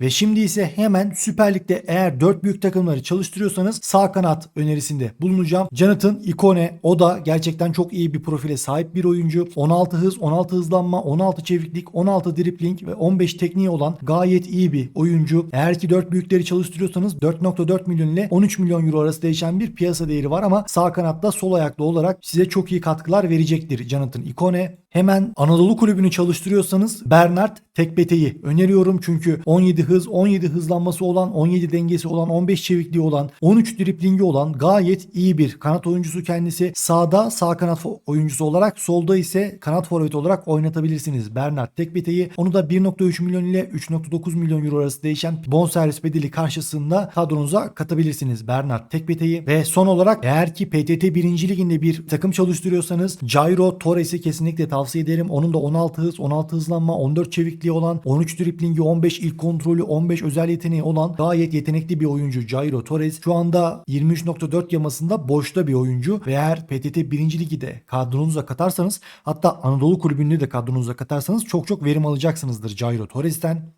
Ve şimdi ise hemen Süper Lig'de eğer 4 büyük takımları çalıştırıyorsanız sağ kanat önerisinde bulunacağım. Jonathan Ikone o da gerçekten çok iyi bir profile sahip bir oyuncu. 16 hız, 16 hızlanma, 16 çeviklik, 16 dribling ve 15 tekniği olan gayet iyi bir oyuncu. Eğer ki 4 büyükleri çalıştırıyorsanız 4.4 milyon ile 13 milyon euro arası değişen bir piyasa değeri var ama sağ kanatta sol ayaklı olarak size çok iyi katkılar verecektir Jonathan Ikone. Hemen Anadolu kulübünü çalıştırıyorsanız Bernard Tekbete'yi öneriyorum çünkü 17 hız, 17 hızlanması olan, 17 dengesi olan, 15 çevikliği olan, 13 driplingi olan gayet iyi bir kanat oyuncusu kendisi. Sağda sağ kanat oyuncusu olarak, solda ise kanat forvet olarak oynatabilirsiniz Bernard Tekbete'yi. Onu da 1.3 milyon ile 3.9 milyon euro arası değişen bonservis bedeli karşısında kadronuza katabilirsiniz Bernard Tekbete'yi. Ve son olarak eğer ki PTT 1. Liginde bir takım çalıştırıyorsanız Jairo Torres'i kesinlikle tavsiye ederim. Onun da 16 hız, 16 hızlanma, 14 çevikliği olan, 13 driplingi, 15 ilk kontrolü, 15 özel yeteneği olan gayet yetenekli bir oyuncu Jairo Torres. Şu anda 23.4 yamasında boşta bir oyuncu ve eğer PTT 1. Ligi de kadronuza katarsanız hatta Anadolu Kulübü'nde de kadronuza katarsanız çok çok verim alacaksınızdır Jairo Torres'ten.